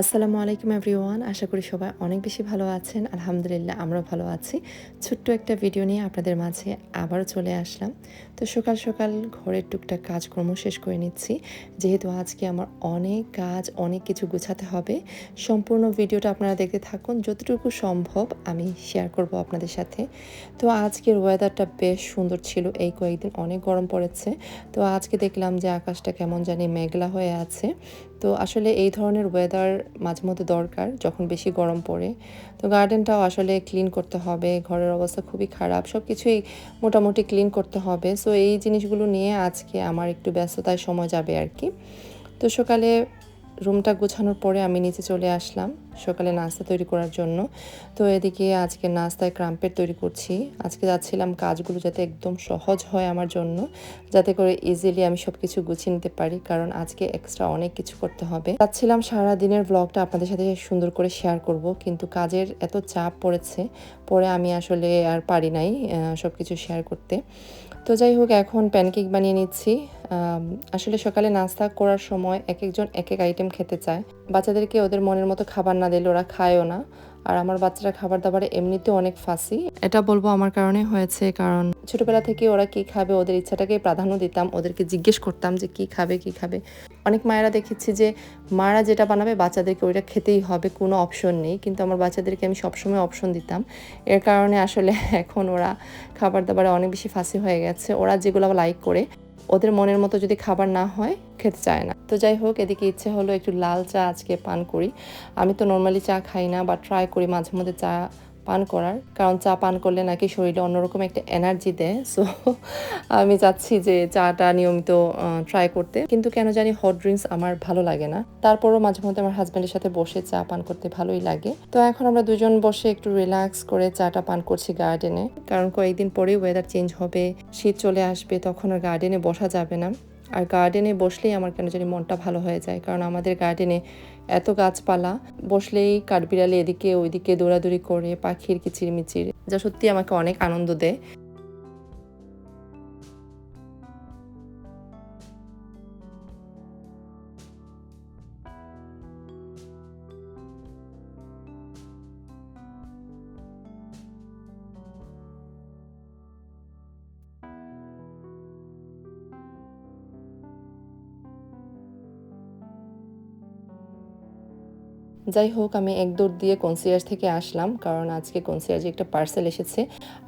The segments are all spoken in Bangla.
আসসালামু আলাইকুম এভরিওয়ান, আশা করি সবাই অনেক বেশি ভালো আছেন। আলহামদুলিল্লাহ আমরা ভালো আছি। ছোট্ট একটা ভিডিও নিয়ে আপনাদের মাঝে আবারও চলে আসলাম। তো সকাল সকাল ঘরের টুকটাক কাজকর্ম শেষ করে নিচ্ছি। যেহেতু আজকে আমার অনেক কাজ, অনেক কিছু গুছাতে হবে, সম্পূর্ণ ভিডিওটা আপনারা দেখতে থাকুন। যতটুকু সম্ভব আমি শেয়ার করব আপনাদের সাথে। তো আজকের ওয়েদারটা বেশ সুন্দর ছিল, এই কয়েকদিন অনেক গরম পড়েছে। তো আজকে দেখলাম যে আকাশটা কেমন জানি মেঘলা হয়ে আছে। তো আসলে এই ধরনের ওয়েদার মাঝে মধ্যে দরকার যখন বেশি গরম পড়ে। তো গার্ডেনটাও আসলে ক্লিন করতে হবে, ঘরের অবস্থা খুবই খারাপ সব কিছুই মোটামুটি ক্লিন করতে হবে। সো এই জিনিসগুলো নিয়ে আজকে আমার একটু ব্যস্ততায় সময় যাবে আর কি। তো সকালে রুমটা গোছানোর পরে আমি নিচে চলে আসলাম সকালে নাস্তা তৈরি করার জন্য। তো এদিকে আজকে নাস্তায় ক্রাম্পের তৈরি করছি। আজকে যাচ্ছিলাম কাজগুলো যাতে একদম সহজ হয় আমার জন্য, যাতে করে ইজিলি আমি সব কিছু গুছিয়ে নিতে পারি, কারণ আজকে এক্সট্রা অনেক কিছু করতে হবে। যাচ্ছিলাম সারা দিনের ব্লগটা আপনাদের সাথে সুন্দর করে শেয়ার করব, কিন্তু কাজের এত চাপ পড়েছে, পরে আমি আসলে আর পারি নাই সব কিছু শেয়ার করতে। তো যাই হোক, এখন প্যানকেক বানিয়ে নিচ্ছি। আসলে সকালে নাস্তা করার সময় এক একজন এক এক আইটেম খেতে চায়। বাচ্চাদেরকে ওদের মনের মতো খাবার না দিলে ওরা খায়ও না। আর আমার বাচ্চারা খাবার দাবারে এমনিতেও অনেক ফাঁসি এটা বলব আমার কারণে হয়েছে কারণ ছোটবেলা থেকে ওরা কি খাবে ওদের ইচ্ছাটাকে প্রাধান্য দিতাম ওদেরকে জিজ্ঞেস করতাম যে কি খাবে কি খাবে। অনেক মায়েরা দেখেছি যে মারা যেটা বানাবে বাচ্চাদেরকে ওইটা খেতেই হবে কোনো অপশন নেই। কিন্তু আমার বাচ্চাদেরকে আমি সবসময় অপশন দিতাম। এর কারণে আসলে এখন ওরা খাবার দাবারে অনেক বেশি ফাঁসি হয়ে গেছে। ওরা যেগুলো লাইক করে ওদের মনের মতো যদি খাবার না হয়, খেতে চায় না। তো যাই হোক এদিকে ইচ্ছে হলো একটু লাল চা আজকে পান করি। আমি তো নর্মালি চা খাই না বা ট্রাই করি মাঝে মধ্যে চা পান করার। কারণ চা পান করলে নাকি শরীরে অন্যরকম একটা এনার্জি দেয়। সো আমি চাচ্ছি যে চাটা নিয়মিত ট্রাই করতে। কিন্তু কেন জানি হট ড্রিঙ্কস আমার ভালো লাগে না। তারপরও মাঝে মধ্যে আমার হাজব্যান্ডের সাথে বসে চা পান করতে ভালোই লাগে। তো এখন আমরা দুজন বসে একটু রিল্যাক্স করে চাটা পান করছি গার্ডেনে কারণ কয়েকদিন পরেই ওয়েদার চেঞ্জ হবে, শীত চলে আসবে, তখন আর গার্ডেনে বসা যাবে না। আর গার্ডেনে বসলেই আমার কেন জানি মনটা ভালো হয়ে যায়। কারণ আমাদের গার্ডেনে এত গাছপালা, বসলেই কাঠবিড়ালে এদিকে, ওইদিকে দৌড়াদৌড়ি করে, পাখির কিচিরমিচির। যা সত্যি আমাকে অনেক আনন্দ দেয়। যাই হোক আমি এক দৌড় দিয়ে কনসিয়ার্স থেকে আসলাম, কারণ আজকে কনসিয়ার্জে একটা পার্সেল এসেছে।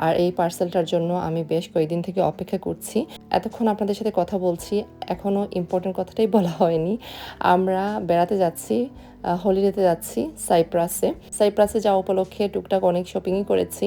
আর এই পার্সেলটার জন্য আমি বেশ কয়েকদিন থেকে অপেক্ষা করছি। এতক্ষণ আপনাদের সাথে কথা বলছি এখনও ইম্পর্টেন্ট কথাটাই বলা হয়নি। আমরা বেড়াতে যাচ্ছি হলিডেতে যাচ্ছি সাইপ্রাসে সাইপ্রাসে যাওয়া উপলক্ষে টুকটাক অনেক শপিংই করেছি।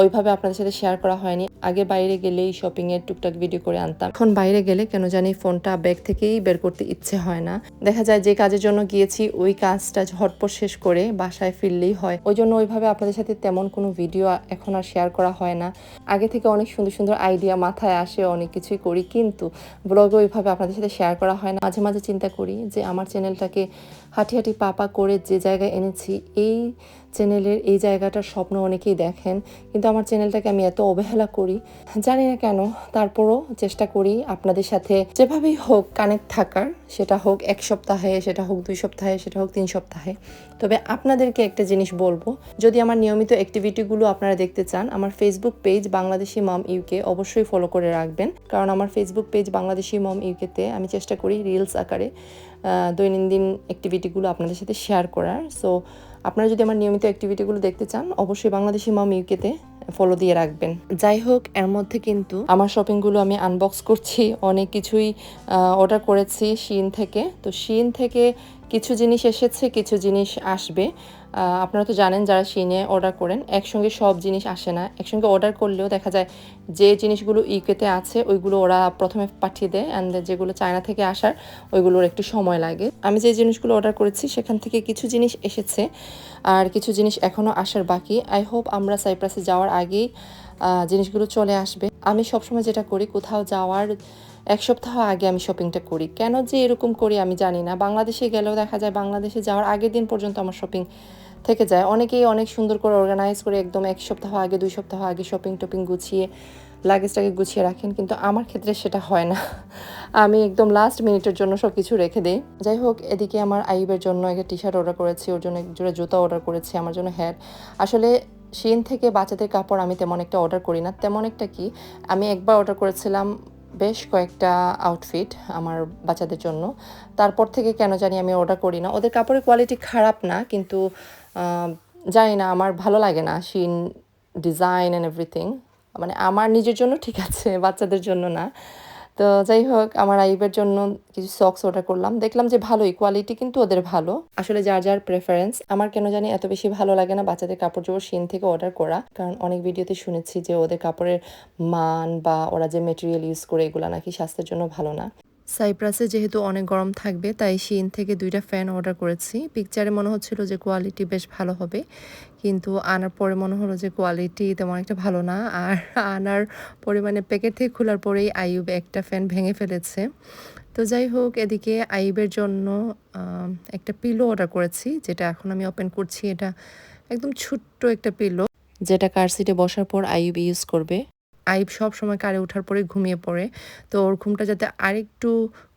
ওইভাবে আপনাদের সাথে শেয়ার করা হয়নি। আগে বাইরে গেলেই শপিংয়ের টুকটাক ভিডিও করে আনতাম। এখন বাইরে গেলে কেন জানি ফোনটা ব্যাগ থেকেই বের করতে ইচ্ছে হয় না। দেখা যায় যে কাজের জন্য গিয়েছি, ওই কাজটা ঝটপট শেষ করে বাসায় ফিরলেই হয়। ওই জন্য ওইভাবে আপনাদের সাথে তেমন কোনো ভিডিও এখন আর শেয়ার করা হয় না। আগে থেকে অনেক সুন্দর সুন্দর আইডিয়া মাথায় আসে, অনেক কিছুই করি, কিন্তু ব্লগে ওইভাবে আপনাদের সাথে শেয়ার করা হয় না। মাঝে মাঝে চিন্তা করি যে আমার চ্যানেলটাকে হাঁটি হাঁটি পা পা করে যে জায়গায় এনেছি এই চ্যানেলের এই জায়গাটার স্বপ্ন অনেকেই দেখেন, কিন্তু আমার চ্যানেলটাকে আমি এত অবহেলা করি, জানি না কেন, তারপরও চেষ্টা করি আপনাদের সাথে যেভাবেই হোক কানেক্ট থাকার, সেটা হোক এক সপ্তাহে, সেটা হোক দুই সপ্তাহে, সেটা হোক তিন সপ্তাহে। তবে আপনাদেরকে একটা জিনিস বলব, যদি আমার নিয়মিত অ্যাক্টিভিটিগুলো আপনারা দেখতে চান, আমার Facebook page Bangladeshi mom UK অবশ্যই ফলো করে রাখবেন। কারণ আমার ফেসবুক পেজ বাংলাদেশি মম ইউকেতে আমি চেষ্টা করি রিলস আকারে দৈনন্দিন অ্যাক্টিভিটিগুলো আপনাদের সাথে শেয়ার করার। সো আপনারা যদি আমার নিয়মিত অ্যাক্টিভিটিগুলো দেখতে চান, অবশ্যই বাংলাদেশি মাম ইউকেতে ফলো দিয়ে রাখবেন। যাই হোক, এর মধ্যে কিন্তু আমার শপিংগুলো আমি আনবক্স করছি, অনেক কিছুই অর্ডার করেছি শিন থেকে। তো শিন থেকে কিছু জিনিস এসেছে, কিছু জিনিস আসবে। আপনারা তো জানেন যারা শিনে অর্ডার করেন, একসঙ্গে সব জিনিস আসে না। একসঙ্গে অর্ডার করলেও দেখা যায় যে জিনিসগুলো ইউকেতে আছে, ওইগুলো ওরা প্রথমে পাঠিয়ে দেয় অ্যান্ড যেগুলো চায়না থেকে আসার, ওইগুলোর একটু সময় লাগে। আমি যে জিনিসগুলো অর্ডার করেছি, সেখান থেকে কিছু জিনিস এসেছে আর কিছু জিনিস এখনও আসার বাকি। আই হোপ আমরা সাইপ্রাসে যাওয়ার আগেই জিনিসগুলো চলে আসবে। আমি সবসময় যেটা করি, কোথাও যাওয়ার এক সপ্তাহ আগে আমি শপিংটা করি। কেন যে এরকম করি আমি জানি না। বাংলাদেশে গেলেও দেখা যায় বাংলাদেশে যাওয়ার আগের দিন পর্যন্ত আমার শপিং থেকে যায়। অনেকেই অনেক সুন্দর করে অর্গানাইজ করে একদম এক সপ্তাহ আগে, দুই সপ্তাহ আগে শপিং টপিং গুছিয়ে লাগেজটাকে গুছিয়ে রাখেন। কিন্তু আমার ক্ষেত্রে সেটা হয় না। আমি একদম লাস্ট মিনিটের জন্য সব কিছু রেখে দিই। যাই হোক, এদিকে আমার আইবের জন্য একটা টি শার্ট অর্ডার করেছি। ওর জন্য জোড়া জুতা অর্ডার করেছি, আমার জন্য হ্যাট আসলে শিন থেকে বাচ্চাদের কাপড় আমি তেমন একটা অর্ডার করি না। তেমন একটা কি, আমি একবার অর্ডার করেছিলাম বেশ কয়েকটা আউটফিট আমার বাচ্চাদের জন্য। তারপর থেকে কেন জানি আমি অর্ডার করি না। ওদের কাপড়ের কোয়ালিটি খারাপ না, কিন্তু জানি না, আমার ভালো লাগে না শিন ডিজাইন অ্যান্ড এভরিথিং মানে আমার নিজের জন্য ঠিক আছে, বাচ্চাদের জন্য না। তো যাই হোক, আমার আইবের জন্য কিছু সক্স অর্ডার করলাম। দেখলাম যে ভালোই কোয়ালিটি কিন্তু ওদের ভালো। আসলে যার যার প্রেফারেন্স আমার কেন জানি এত বেশি ভালো লাগে না বাচ্চাদের কাপড় জোর শিন থেকে অর্ডার করা। কারণ অনেক ভিডিওতে শুনেছি যে ওদের কাপড়ের মান বা ওরা যে মেটেরিয়াল ইউজ করে, এগুলো নাকি স্বাস্থ্যের জন্য ভালো না। সাইপ্রাসে যেহেতু অনেক গরম থাকবে, তাই শিন থেকে দুইটা ফ্যান অর্ডার করেছি। পিকচারে মনে হচ্ছিল যে কোয়ালিটি বেশ ভালো হবে, কিন্তু আনার পরে মনে হলো যে কোয়ালিটি তেমন একটা ভালো না। আর আনার পরে মানে প্যাকেট থেকে খোলার পরেই আইউব একটা ফ্যান ভেঙে ফেলেছে। তো যাই হোক, এদিকে আইবের জন্য একটা পিলো অর্ডার করেছি, যেটা এখন আমি ওপেন করছি। এটা একদম ছোট্ট একটা পিলো যেটা কার সিটে বসার পর আইউব ইউজ করবে। আইব সব সময় কারে ওঠার পরে ঘুমিয়ে পড়ে। তো ওর ঘুমটা যাতে আরেকটু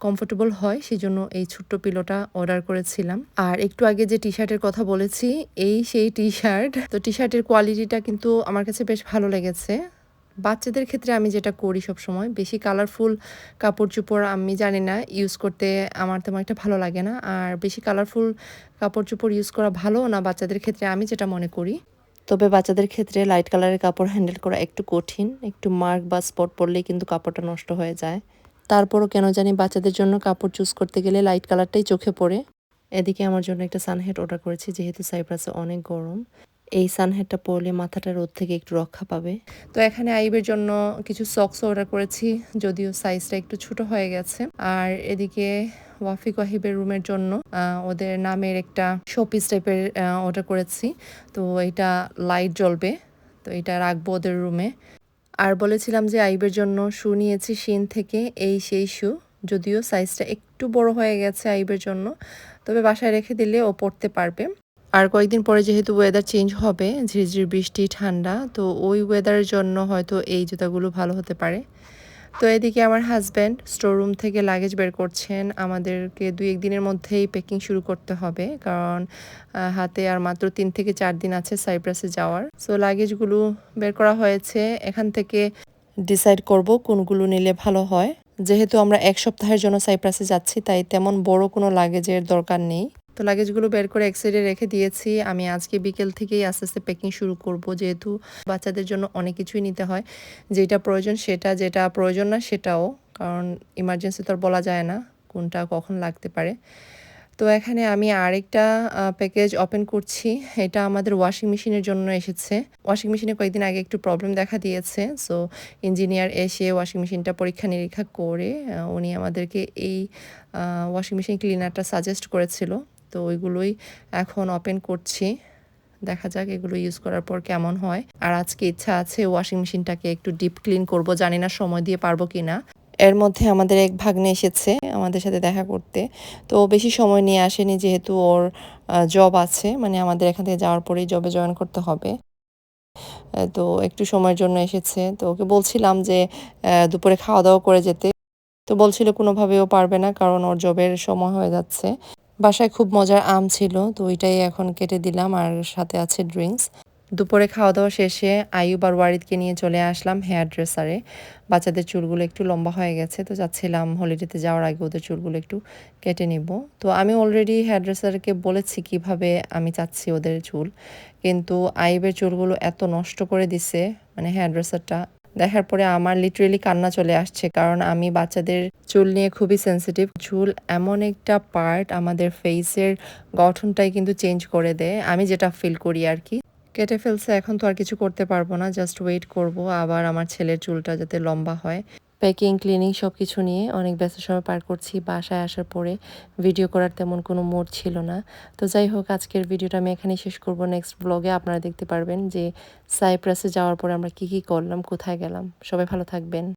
কমফোর্টেবল হয় সেই জন্য এই ছোট্ট পিলোটা অর্ডার করেছিলাম। আর একটু আগে যে টি শার্টের কথা বলেছি, এই সেই টি শার্ট তো টি শার্টের কোয়ালিটিটা কিন্তু আমার কাছে বেশ ভালো লেগেছে। বাচ্চাদের ক্ষেত্রে আমি যেটা করি সব সময় বেশি কালারফুল কাপড় চোপড় আমি জানি না ইউজ করতে আমার তেমন একটা ভালো লাগে না। আর বেশি কালারফুল কাপড় চোপড় ইউজ করা ভালো না বাচ্চাদের ক্ষেত্রে, আমি যেটা মনে করি। তবে বাচ্চাদের ক্ষেত্রে লাইট কালারের কাপড় হ্যান্ডেল করা একটু কঠিন, একটু মার্ক বা স্পট পড়লেই কিন্তু কাপড়টা নষ্ট হয়ে যায়। তারপরও কেন জানি বাচ্চাদের জন্য কাপড় চুজ করতে গেলে লাইট কালারটাই চোখে পড়ে। এদিকে আমার জন্য একটা সানহেড অর্ডার করেছি, যেহেতু সাইপ্রাসে অনেক গরম। এই সানহেডটা পরলে মাথাটা রোদ থেকে একটু রক্ষা পাবে। তো এখানে আইবের জন্য কিছু সক্স অর্ডার করেছি, যদিও সাইজটা একটু ছোট হয়ে গেছে। আর এদিকে ওয়াফিক ওয়াহিবের রুমের জন্য ওদের নামের একটা শোপিস টাইপের অর্ডার করেছি। তো এটা লাইট জ্বলবে, তো এটা রাখব ওদের রুমে। আর বলেছিলাম যে আইবের জন্য শু নিয়েছি শিন থেকে, এই সেই শু যদিও সাইজটা একটু বড় হয়ে গেছে আইবের জন্য। তবে বাসায় রেখে দিলে ও পড়তে পারবে। আর কয়েকদিন পরে যেহেতু ওয়েদার চেঞ্জ হবে, ঝিরঝির বৃষ্টি, ঠান্ডা, তো ওই ওয়েদারের জন্য হয়তো এই জুতাগুলো ভালো হতে পারে। তো এদিকে আমার হাজব্যান্ড স্টোররুম থেকে লাগেজ বের করছেন। আমাদেরকে দুই এক দিনের মধ্যেই প্যাকিং শুরু করতে হবে, কারণ হাতে আর মাত্র তিন থেকে চার দিন আছে সাইপ্রাসে যাওয়ার। সো লাগেজগুলো বের করা হয়েছে। এখান থেকে ডিসাইড করব কোনগুলো নিলে ভালো হয়। যেহেতু আমরা এক সপ্তাহের জন্য সাইপ্রাসে যাচ্ছি, তাই তেমন বড় কোনো লাগেজের দরকার নেই। তো লাগেজগুলো বের করে এক সাইডে রেখে দিয়েছি। আমি আজকে বিকেল থেকেই আস্তে আস্তে প্যাকিং শুরু করব। যেহেতু বাচ্চাদের জন্য অনেক কিছুই নিতে হয়। যেটা প্রয়োজন সেটা, যেটা প্রয়োজন না সেটাও। কারণ ইমার্জেন্সি তো আর বলা যায় না কোনটা কখন লাগতে পারে। তো এখানে আমি আরেকটা প্যাকেজ ওপেন করছি। এটা আমাদের ওয়াশিং মেশিনের জন্য এসেছে। ওয়াশিং মেশিনে কয়েকদিন আগে একটু প্রবলেম দেখা দিয়েছে। সো ইঞ্জিনিয়ার এসে ওয়াশিং মেশিনটা পরীক্ষা নিরীক্ষা করে উনি আমাদেরকে এই ওয়াশিং মেশিন ক্লিনারটা সাজেস্ট করেছিল। তো ওইগুলোই এখন ওপেন করছি। দেখা যাক এগুলো ইউজ করার পর কেমন হয়। আর আজকে ইচ্ছা আছে ওয়াশিং মেশিনটাকে একটু ডিপ ক্লিন করব, জানি না সময় দিয়ে পারব কি না এর মধ্যে আমাদের এক ভাগ্নে এসেছে আমাদের সাথে দেখা করতে। তো বেশি সময় নিয়ে আসেনি যেহেতু ওর জব আছে মানে আমাদের এখান থেকে যাওয়ার পরেই জবে জয়েন করতে হবে। তো একটু সময়ের জন্য এসেছে। তো ওকে বলছিলাম যে দুপুরে খাওয়া দাওয়া করে যেতে। তো বলছিল কোনোভাবেও পারবে না কারণ ওর জবের সময় হয়ে যাচ্ছে। বাসায় খুব মজার আম ছিল, তো ওইটাই এখন কেটে দিলাম আর সাথে আছে ড্রিঙ্কস। দুপুরে খাওয়া দাওয়া শেষে আয়ুব আর ওয়ারিদকে নিয়ে চলে আসলাম হেয়ার ড্রেসারে বাচ্চাদের চুলগুলো একটু লম্বা হয়ে গেছে, তো যাচ্ছিলাম হলিডেতে যাওয়ার আগে ওদের চুলগুলো একটু কেটে নিব। তো আমি অলরেডি হেয়ার ড্রেসারকে বলেছি কীভাবে আমি চাচ্ছি ওদের চুল, কিন্তু আইবের চুলগুলো এত নষ্ট করে দিছে মানে হেয়ার ড্রেসারটা দেখার পরে আমার লিটারেলি কান্না চলে আসছে, কারণ আমি বাচ্চাদের চুল নিয়ে খুবই সেন্সিটিভ চুল এমন একটা পার্ট আমাদের ফেসের গঠনটাই কিন্তু চেঞ্জ করে দেয়। আমি যেটা ফিল করি আর কি। কেটে ফেলছে, এখন তো আর কিছু করতে পারব না জাস্ট ওয়েট করব, আবার আমার ছেলের চুলটা যাতে লম্বা হয়। প্যাকিং ক্লিনিং সব কিছু নিয়ে অনেক ব্যস্ত সময় পার করছি, বাসায় আসার পরে। ভিডিও করার তেমন কোনো মোড ছিল না। তো যাই হোক, আজকের ভিডিওটা আমি এখানেই শেষ করব। নেক্সট ব্লগে আপনারা দেখতে পারবেন যে সাইপ্রাসে যাওয়ার পরে আমরা কি কি করলাম, কোথায় গেলাম। সবাই ভালো থাকবেন।